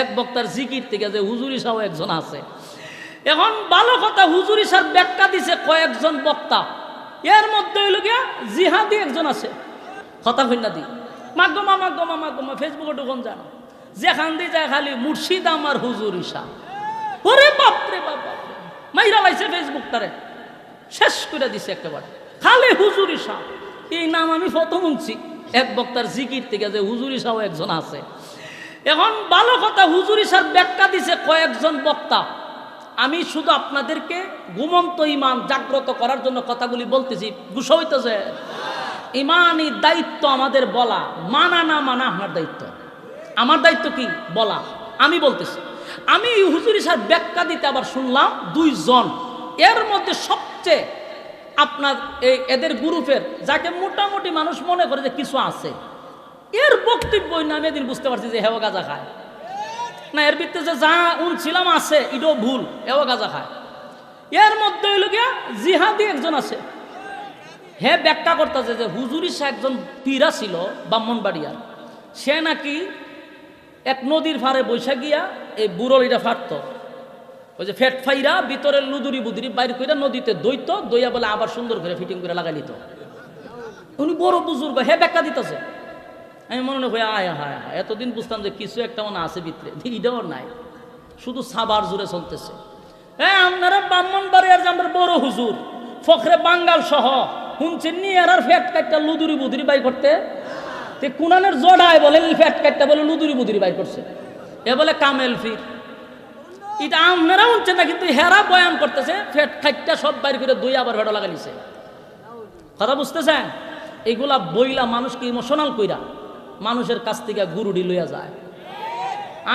এক বক্তার জিকির থেকে যে হুজুরি সাহ একজন আছে। এখন ভালো কথা, হুজুরি সার ব্যাখ্যা দিছে কয়েকজন বক্তা। এর মধ্যে হইল গিয়া জিহাদি একজন আছে। কথা কন্যা দি। মাগমা মাগমা মাগমা, ফেসবুকে ঢুকন জানো। যেখান দিয়ে যায় খালি মুর্শিদ আমার হুজুরি সাহ ওরে বাপরে, বাপ। মাইরা লাইছে ফেসবুকটারে শেষ করে দিছে একেবারে। খালি হুজুরি সাহ এই নাম আমি প্রথম শুনছি। এক বক্তার জিকির থেকে যে হুজুরি সাহ একজন আছে। এখন ভালো কথা, হুজুরি স্যার ব্যাখ্যা দিছে কয়েকজন বক্তা। আমি শুধু আপনাদেরকে ঘুমন্ত ইমান জাগ্রত করার জন্য কথাগুলি বলতেছি, গুসা হইতেছে। ইমানই দায়িত্ব আমাদের বলা, মানা না মানা আমার দায়িত্ব। আমার দায়িত্ব কি? বলা। আমি বলতেছি, আমি হুজুরি স্যার ব্যাখ্যা দিতে আবার শুনলাম দুইজন। এর মধ্যে সবচেয়ে আপনার এই এদের গ্রুপের, যাকে মোটামুটি মানুষ মনে করে যে কিছু আছে এর বক্তব্যই না আমি এদিন বুঝতে পারছি যে হেও গাজা খায়। না, এর ভিত্তিতে যে যা উনছিলাম আছে, এটাও ভুল, হেও গাজা খায়। এর মধ্যে হইল গিয়া জিহাদি একজন আছে। হে ব্যাখ্যা করতেছে যে হুজুরি সে একজন পীরা ছিল, ব্রাহ্মণবাড়িয়ার। সে নাকি এক নদীর ফারে বৈশা গিয়া এই বুড়লিটা ফাটত। ওই যে ফেট ফাইরা ভিতরের লুদুরি বুদুরি বাইর করে নদীতে দইত, দইয়া বলে আবার সুন্দর করে ফিটিং করে লাগাই নিত। উনি বড় বুজুর্গ, হে ব্যাখ্যা দিতেছে। আমি মনে হয় আয় হায় হায় এতদিন বুঝতাম যে কিছু একটা মনে আছে ভিতরে। এটাও নাই। শুধু সাবার জুড়ে চলতেছে। হ্যাঁ আপনারা ব্রাহ্মণ বাড়িয়ার যে আমরা বড় হুজুর, ফখরে বাঙ্গাল সহ শুনছেন নি আর আর ফ্যাট কাটটা লুদুরি বুদুরি বাই করতে। তে কুনানের জড়ায় বলে ফ্যাট কাটটা বলে লুদুরি বুদুরি বাই করছে। এ বলে কামেল ফির। এটা আপনারা শুনছেন না, কিন্তু হেরা বয়ান করতেছে, ফ্যাট খাইটটা সব বাইর করে দুই আবার ভেড়া লাগাইছে কথা বুঝতেছেন? এগুলা বইলা মানুষকে ইমোশনাল কইরা। মানুষের কাছ থেকে গুরুডি লইয়া যায়।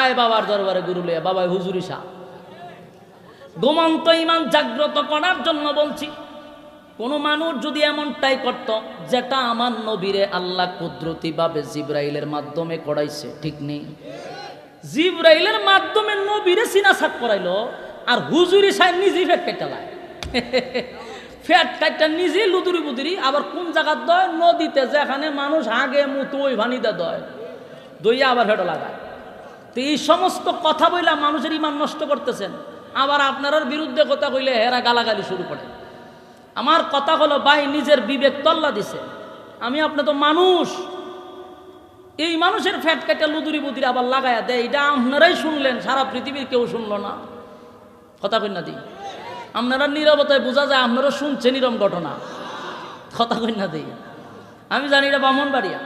আয় বাবার দরবারে গুরু লইয়া বাবা হুজুরি শাহ গোমন্ত ইমান জাগ্রত করার জন্য বলছি, কোনো মানুষ যদি এমনটাই করত, যেটা আমার নবীরে আল্লাহ কুদরতিভাবে জিব্রাইলের মাধ্যমে করাইছে, ঠিক নেই? জিব্রাইলের মাধ্যমে নবীরে সিনাসাক করাইলো, আর হুজুরি সাহেব নিজেই ফেট কেটালায় ফ্যাট কাটটা নিজে লুদুরি বুদুরি, আবার কোন জায়গার দয়? নদীতে, যেখানে মানুষ আগে মুতো ওই ভানিতে দয়। দইয়া আবার ফেটো লাগায়। তো এই সমস্ত কথা বইলা মানুষের ইমান নষ্ট করতেছেন। আবার আপনার বিরুদ্ধে কথা কইলে হেরা গালাগালি শুরু করে। আমার কথা হলো, ভাই, নিজের বিবেক তল্লা দিছে। আমি আপনার তো মানুষ। এই মানুষের ফ্যাট কাটা লুদুরি বুদুরি আবার লাগায়া দেয়। এটা আপনারাই শুনলেন, সারা পৃথিবীর কেউ শুনলো না। কথা কই না দি। আপনারা নিরবতায় বোঝা যায় আপনারা শুনছেন এরম ঘটনা। কথা না দিই। আমি জানি এটা ব্রাহ্মণবাড়িয়া।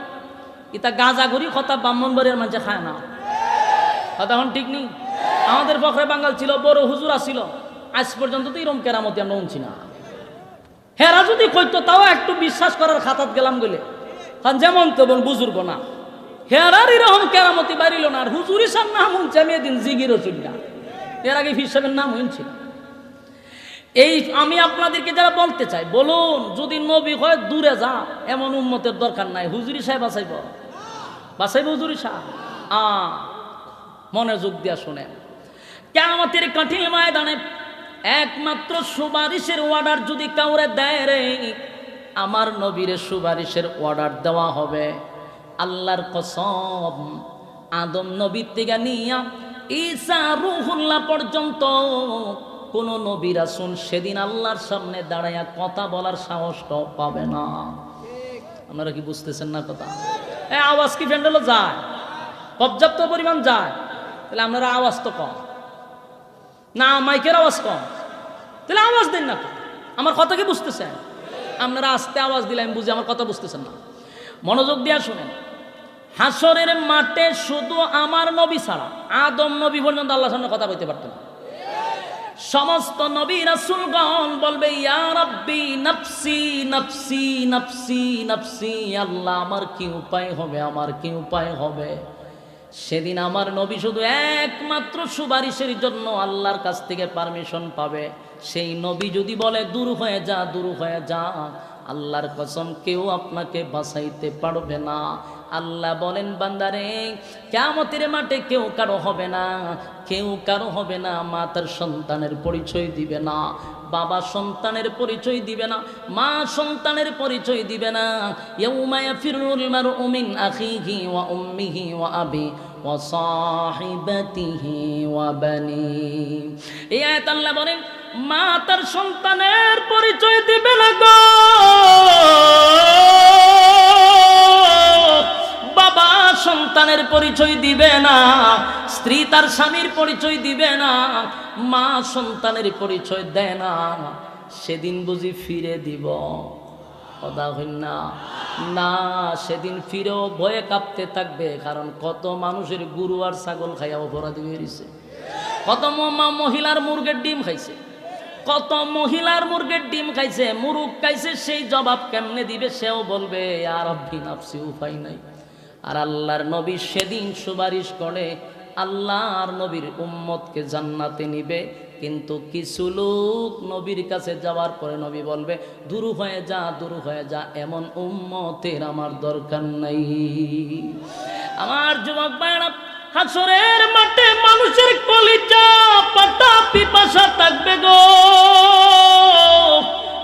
এটা গাঁজা ঘুরি কথা ব্রাহ্মণবাড়িয়ার মানুষে খায় না। কথা এখন ঠিক নেই? আমাদের বখরে বাঙ্গাল ছিল, বড় হুজুরা ছিল। আজ পর্যন্ত তো এরম কেরামতি আমরা উনছি না। হেরা যদি কইতো, তাও একটু বিশ্বাস করার খাতাত গেলাম গেলে। কারণ যেমন তেমন বুজুর্গ না। হেরার এরকম কেরামতি বাড়িল না, আর হুজুরি সার নাম শুনছি আমি এদিন জিগির না এর আগে ফির সাহেবের নাম শুনছি না। এই আমি আপনাদেরকে যারা বলতে চাই, বলুন, যদি নবী হয়, দূরে যা, এমন উন্মতের দরকার নাই। হুজুরি সাহেব বাঁচাইব বাঁচাইব হুজুরি সাহেব? আ মনোযোগ দিয়া শুনেন। কেমতের কঠিন ময়দানে একমাত্র সুপারিশের অর্ডার যদি কাউরে দেয় রে, আমার নবীরে সুপারিশের অর্ডার দেওয়া হবে। আল্লাহর কসম, আদম নবীর থেকে নিয়া ঈসা রুহুল্লাহ পর্যন্ত কোন নবী রাসুল সেদিন আল্লাহর সামনে দাঁড়াইয়া কথা বলার সাহসটাও পাবে না। আপনারা কি বুঝতেছেন না কথা? হ্যাঁ আওয়াজ কি ফ্যান্ডেলও যায়। পর্যাপ্ত পরিমাণ যায়। তাহলে আপনারা আওয়াজ তো কম। না, মাইকের আওয়াজ কম। তাহলে আওয়াজ দেন না আমার কথা কি বুঝতেছেন? আপনারা আস্তে আওয়াজ দিলে আমি বুঝি, আমার কথা বুঝতেছেন না। মনোযোগ দিয়া শুনেন। হাসরের মাঠে শুধু আমার নবী ছাড়া, আদম নবী পর্যন্ত আল্লাহর সামনে কথা বলতে পারত না। সমস্ত নবী রাসূলগণ বলবে, ইয়া রাব্বি, নফসি নফসি নফসি নফসি, আল্লাহ, আমার কি উপায় হবে, আমার কি উপায় হবে? সেদিন আমার নবী শুধু একমাত্র সুপারিশের জন্য আল্লাহর কাছ থেকে পারমিশন পাবে। সেই নবী যদি বলে, দূর হয়ে যা, দূর হয়ে যা, আল্লাহর কসম, কেউ আপনাকে বাঁচাইতে পারবে না। আল্লাহ বলেন, বান্দারে কেমতের মাঠে কেউ কারও হবে না, কেউ কারও হবে না মা তার সন্তানের পরিচয় দিবে না, বাবা সন্তানের পরিচয় দিবে না, মা সন্তানের পরিচয় দিবে না। ইয়ৌমায়া ফিরুল মার উমিন আখিহি ওয়া উম্মিহি ওয়া আবি ওয়া সাহিবাতিহি ওয়া বানি। এই আয়াত আল্লাহ বলেন মা তার সন্তানের পরিচয় দিবে না গো। সন্তানের পরিচয় দিবে না, স্ত্রী তার স্বামীর পরিচয় দিবে না, মা সন্তানের পরিচয় দেয় না, সেদিন বুঝি ফিরে দিব। কথা না? না, সেদিন ফিরেও ভয়ে কাঁপতে থাকবে, কারণ কত মানুষের গুরু আর ছাগল খাইয়া অপরাধী বেরিয়েছে কত ম- মহিলার মুরগের ডিম খাইছে। কত মহিলার মুরগের ডিম খাইছে মুরুগ খাইছে, সেই জবাব কেমনে দিবে সেও বলবে, আর নাফসি উপায় নাই। আর আল্লাহর নবী সেদিন সুপারিশ করে আল্লাহর নবীর উম্মতকে জান্নাতে নিবে। কিন্তু কিছু লোক নবীর কাছে যাওয়ার পরে নবী বলবে দুরু হয়ে যা দুরু হয়ে যা, এমন উম্মতের আমার দরকার নাই। আমার যুবক ভাইরা হাসরের মাঠে মানুষের কলিজা, পাতা পিপাসা থাকবে গো।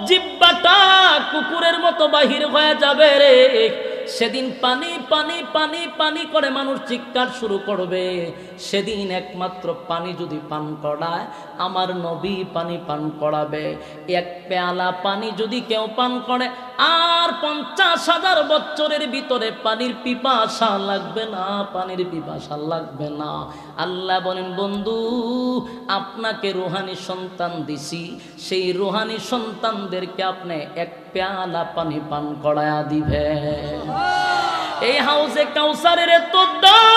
জিব্বাটা কুকুরের মতো বাহির হয়ে যাবে রে। সেদিন পানি পানি পানি পানি করে মানুষ চিৎকার শুরু করবে। সেদিন একমাত্র পানি যদি পান করায়, আমার নবী পানি পান করাবে। এক পেয়ালা পানি যদি কেউ পান করে আর পঞ্চাশ হাজার বছরের ভিতরে পানির পিপাসা লাগবে না পানির পিপাসা লাগবে না। আল্লাহ বলেন বন্ধু আপনাকে রুহানি সন্তান দিছি। সেই রোহানি সন্তানদেরকে আপনি এক পেয়ালা পানি পান করায়া দিবে এই হাউসে কাউসারের তো এত দাম!